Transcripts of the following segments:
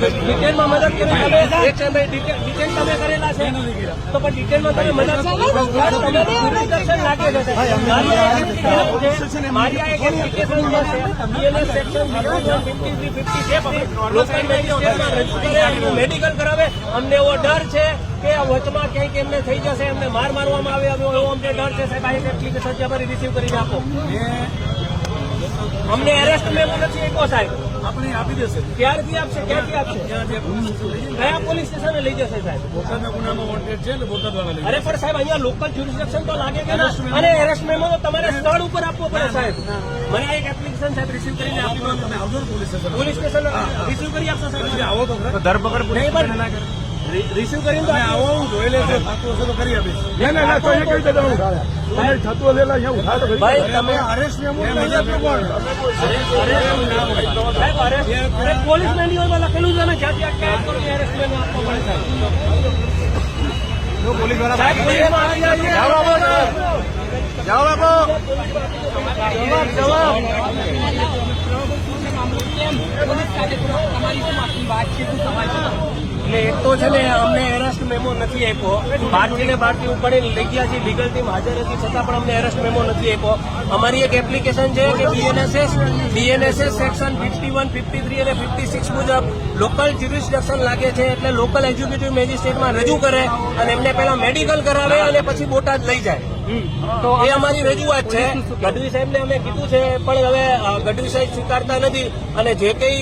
ડિટેલમાં મદદ કરી તમે ડિટેલ તમે કરેલા છે. તો પણ ડિટેલમાં તમે મદદ તમે લાગે છે. મારી આ એક application છે. BLS section 51, 53, 57 લોકલ મેજિસ્ટ્રેટમાં રજૂ કરે આટલું મેડિકલ કરાવે. અમને એવો ડર છે કે વચમાં ક્યાંક એમને થઈ જશે એમને માર મારવામાં આવે એવો એવો અમને ડર છે. સાહેબ આ એક એપ્લિકેશન છે અમારી રિસીવ કરીને આપો. અમને એરેસ્ટ મેમો નથી એકો સાહેબ. આપણે આપી દેશે. ક્યારથી આપશે? ક્યાંથી આપશે? કયા પોલીસ સ્ટેશને લઈ જશે સાહેબ? બોટાદના ગુનામાં વોન્ટેડ છે એટલે બોટાદ વાળા અરે પણ સાહેબ અહીંયા લોકલ જ્યુરિસ્ડિક્શન તો લાગે કે અને એરેસ્ટ મેમો તો તમારે સ્થળ ઉપર આપવો પડે સાહેબ. મને એક એપ્લિકેશન સાહેબ રિસીવ કરીને આપી દો. તમે આવજો police station. Police station receive કરી આપશો સાહેબ? આવો તો. ધરપકડ નહીં પણ રિસીવ કરીને તો આવો હું જોઈ લેજો થતું હશે તો કરી આપીશ ના ના ના તો એ કઈ રીતે તમે થતું હશે એટલે અહીંયા ઉઠાડો ભાઈ ભાઈ તમે અરેસ્ટ મેમો લઈ આપ્યો કોણ સાહેબ arrest- અરે પોલીસ મેન્યુઅલમાં લખેલું છે ને જ્યાંથી આ કેદ કરો ત્યાં arrest આપવો પડે સાહેબ પોલીસવાળા સાહેબ પોલીસમાં આવી જાય છે. જાઓ બાપુ. જાઓ બાપુ જવાબ જવાબ એટલે એક તો છે ને અમને એરેસ્ટ મેમો નથી આપ્યો. બાર ને બહારથી ઉપાડીને લઈ ગયા છે લીગલ ટીમ હાજર હતી છતાં પણ અમને એરેસ્ટ મેમો નથી આપ્યો. અમારી એક એપ્લિકેશન છે કે BNSS BNSS section fifty one fifty three અને ફિફ્ટી સિક્સ મુજબ લોકલ જ્યુરિસ્ડિક્શન લાગે છે, એટલે લોકલ એક્ઝિક્યુટિવ મેજિસ્ટ્રેટમાં રજૂ કરે અને એમને પહેલા મેડિકલ કરાવે અને પછી બોટાદ લઈ જાય. એ અમારી રજૂઆત છે. ગઢવી સાહેબને અમે કીધું છે પણ હવે ગઢવી સાહેબ સ્વીકારતા નથી. અને જે કઈ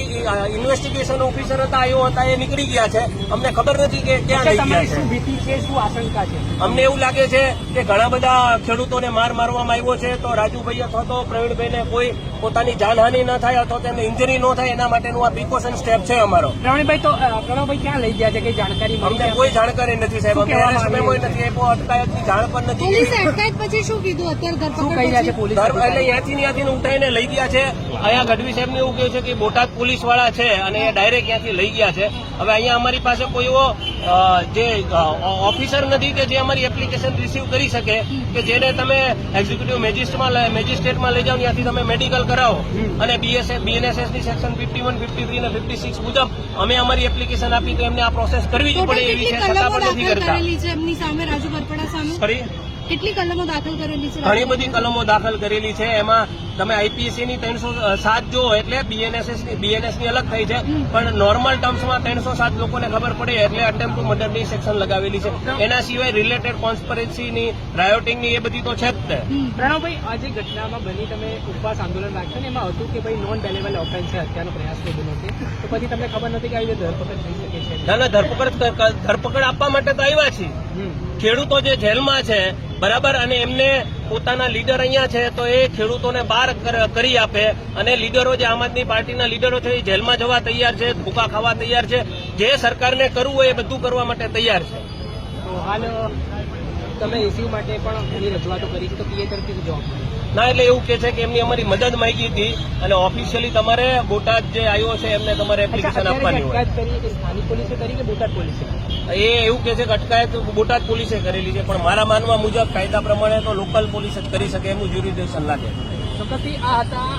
ઇન્વેસ્ટિગેશન ઓફિસર હતા એઓ હતા એ નીકળી ગયા છે. અમને ખબર નથી કે ક્યાં લઈ ગયા છે. ભીતિ છે શું આશંકા છે? અમને એવું લાગે છે કે ઘણા બધા ખેડૂતોને માર મારવામાં આવ્યો છે તો રાજુભાઈ અથવા તો પ્રવીણભાઈને કોઈ પોતાની જાનહાનિ ન થાય અથવા તેમને ઇન્જરી ન થાય એના માટેનું આ પ્રિકોશન સ્ટેપ છે અમારો. પ્રવીણભાઈ તો પ્રણવભાઈ ક્યાં લઈ ગયા છે? કઈ જાણકારી અમને કોઈ જાણકારી નથી સાહેબ. અમે arrest નથી આપ્યો અટકાયતની જાણ પણ નથી અટકાયત પછી શું કીધું? અત્યારે ધરપકડ છે પોલીસ એટલે ત્યાંથી ત્યાંથી ઉઠાઈને લઈ ગયા છે. અહીંયા ગઢવી સાહેબ એવું કહ્યું છે કે બોટાદ પોલીસવાળા છે અને એ ડાયરેક્ટ ત્યાંથી લઈ ગયા છે. હવે અહીંયા અમારી પાસે કોઈ એવો જે ઓફિસર નથી કે જે અમારી એપ્લિકેશન રિસીવ કરી શકે કે જેને તમે એક્ઝિક્યુટિવ મેજિસ્ટ્રેટમાં મેજિસ્ટ્રેટમાં લઈ જાઓ ત્યાંથી તમે મેડિકલ કરાવો. અને BSF બીએનએસએસની section fifty one fifty three અને ફિફ્ટી સિક્સ મુજબ અમે અમારી એપ્લિકેશન આપી તો એમને આ પ્રોસેસ કરવી જ પડે એવી છે છતાં પણ નથી કરતા. એમની સામે રાજુ બરપડા સામે? કેટલી કલમો દાખલ કરેલી છે? ઘણી બધી કલમો દાખલ કરેલી છે. એમાં તમે આઈપીએસસી ની ત્રણસો સાત જો એટલે બીએનએસએસની બીએનએસની અલગ થઈ છે. પણ નોર્મલ ટર્મ્સમાં ત્રણસો સાત લોકોને ખબર પડે એટલે અટેમ્પ ટુ મર્ડરની સેક્શન લગાવેલી છે. એના સિવાય રિલેટેડ કોન્સ્પરન્સી ની રાયોટિંગની એ બધી તો છે જ તે. પ્રણવભાઈ આ જે ઘટનામાં બની તમે ઉપવાસ આંદોલન રાખ્યું ને એમાં હતું કે ભાઈ નોન બેલેબલ ઓફેન્સ છે હત્યાનો પ્રયાસ કોઈ ગુનો છે? તો પછી તમને ખબર નથી કે આવી ધરપકડ થઈ શકે છે? ના ના ધરપકડ ધરપકડ આપવા માટે તો આવ્યા છીએ. ખેડૂતો જે જેલમાં છે, બરાબર? અને એમને પોતાના લીડર અહીંયા છે, તો એ ખેડૂતોને બહાર કર- આપે. અને લીડરો જે આમ આદમી પાર્ટીના લીડરો છે, એ જેલમાં જવા તૈયાર છે ભૂકા ખાવા તૈયાર છે. જે સરકારને કરવું હોય એ બધું કરવા માટે તૈયાર છે. હાલ તમે એસી માટે પણ ઘણી રજૂઆતો કરી છે તો પીએ તરફથી જવાબ ના એટલે એવું કે છે કે એમની અમારી મદદ માંગી હતી અને ઓફિશિયલી તમારે બોટાદ જે આવ્યો છે એમને તમારે એપ્લિકેશન આપવાની હોય. સ્થાનિક પોલીસે કરી કે બોટાદ પોલીસે? એ એવું કે છે કે અટકાયત બોટાદ પોલીસે કરેલી છે પણ મારા માનવા મુજબ કાયદા પ્રમાણે તો લોકલ પોલીસ જ કરી શકે એમનું જ્યુરિડિક્શન લાગે. ચોક્કસથી આ હતા